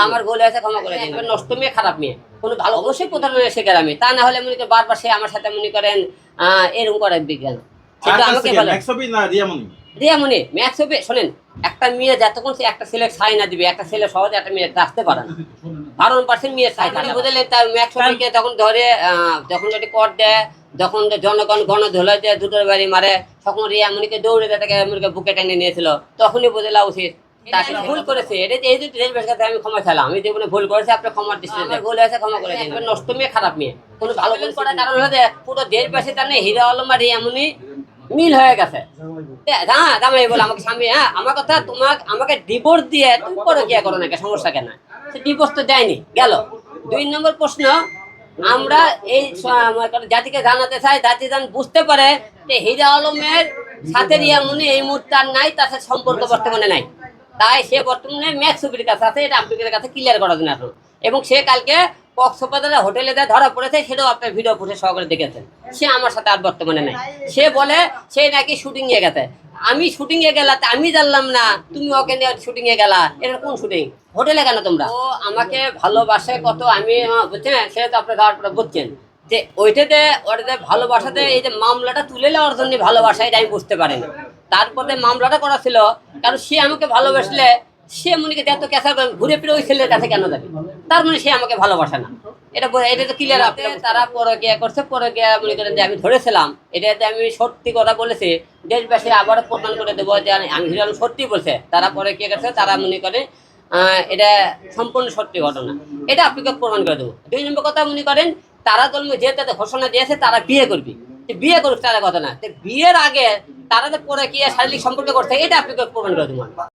আমার ভুল হয়েছে ক্ষমা করে দিন নষ্ট মেয়ে খারাপ মেয়ে। কোনো ভালো অবশ্যই প্রতারণা শিকার আমি। তা না হলে মনে করেন বারবার সে আমার সাথে মনে করেন এরকম করে বিজ্ঞান কিন্তু আমাকে ভালো একশোবি না রিয়ামণি? রিয়ামণি ম্যাক্স হবে শোনেন একটা মেয়ে যতক্ষণ সে একটা ছেলে ছাই না দিবে একটা ছেলে সহজে একটা মেয়ে আসতে পারে না। বারো পার্সেন্ট মেয়ে ছাই থাকে। বুঝলে তার ম্যাক্স হবিকে তখন ধরে আহ, যখন যদি কর দেয় যখন জনগণ গণ ধুলে দেয় দুটোর বাড়ি মারে তখন রিয়ামণিকে দৌড়ে দেয় তাকে বুকে টেনে নিয়েছিল। তখনই বোঝলা উচিত। তাকে ভুল করেছে। এটা এই যে আমি ক্ষমা চাইলাম আমি ভুল করেছে আপনি ভুল হয়েছে ক্ষমা করে দিন। নষ্ট মেয়ে খারাপ মেয়ে। কোনো ভালো ভুল করার কারণ হলো পুরো তার হিরো আলম আর রিয়ামণি মিল হয়ে গেছে। হ্যাঁ বলে আমাকে স্বামী হ্যাঁ আমার কথা তোমাকে আমাকে ডিভোর্স দিয়ে তুমি করো কি করো না কে, সমস্যা কেন? সে ডিভোর্স তো দেয়নি গেল। দুই নম্বর প্রশ্ন আমরা এই মনে জাতিকে জানাতে চাই জাতি যেন বুঝতে পারে যে হিরা আলমের সাথে রিয়ামুনি এই মুহূর্তে আর নাই তার সাথে সম্পর্ক বর্তমানে নাই। তাই সে বর্তমানে ম্যাক্সুবির কাছে আছে, এটা আপনাদের কাছে ক্লিয়ার করার জন্য এখন এবং সে কালকে কক্সবাজারের হোটেলে যা ধরা পড়েছে, সেটাও আপনার ভিডিও ফুটে সহকারে দেখেছেন। সে আমার সাথে আর বর্তমানে নাই। সে বলে, সে নাকি শুটিং এ গেছে। আমি শুটিং এ গেলা আমি জানলাম না, তুমি ওকে নিয়ে শুটিং এ গেলা। এটা কোন শুটিং হোটেলে কেন তোমরা? ও আমাকে ভালোবাসে কত, আমি বুঝছেন? সেটা তো আপনার যাওয়ার পরে বুঝছেন। যে ওইটাতে ওটা যে ভালোবাসাতে এই যে মামলাটা তুলে নেওয়ার জন্য ভালোবাসা, এটা আমি বুঝতে পারি না তারপরে মামলাটা করা ছিল, কারণ সে আমাকে ভালোবাসলে, সে মনে কি এত ক্যাসার ঘুরে ফিরে ওই ছেলের কাছে কেন যাবে? তার মানে সে আমাকে ভালোবাসে না। এটা এটা তো ক্লিয়ার আপনি তারা পরকিয়া করছে, পরকিয়া মনে করেন যে আমি ধরেছিলাম, এটাতে আমি সত্যি কথা বলেছি, দেশবাসী আবারও প্রমাণ করে দেবো যে আমি আমি সত্যি বলছে, তারা পরকিয়া করছে, তারা মনে করে এটা সম্পূর্ণ সত্যি ঘটনা। এটা আপনাকে প্রমাণ করে দেবো। দুই নম্বর কথা মনে করেন, তারা জন্ম যে তাদের ঘোষণা দিয়েছে, তারা বিয়ে করবি। বিয়ে করুক তারা কথা না। বিয়ের আগে তারা যে পরে কি শারীরিক সম্পর্ক করছে এটা আপনি করবেন করে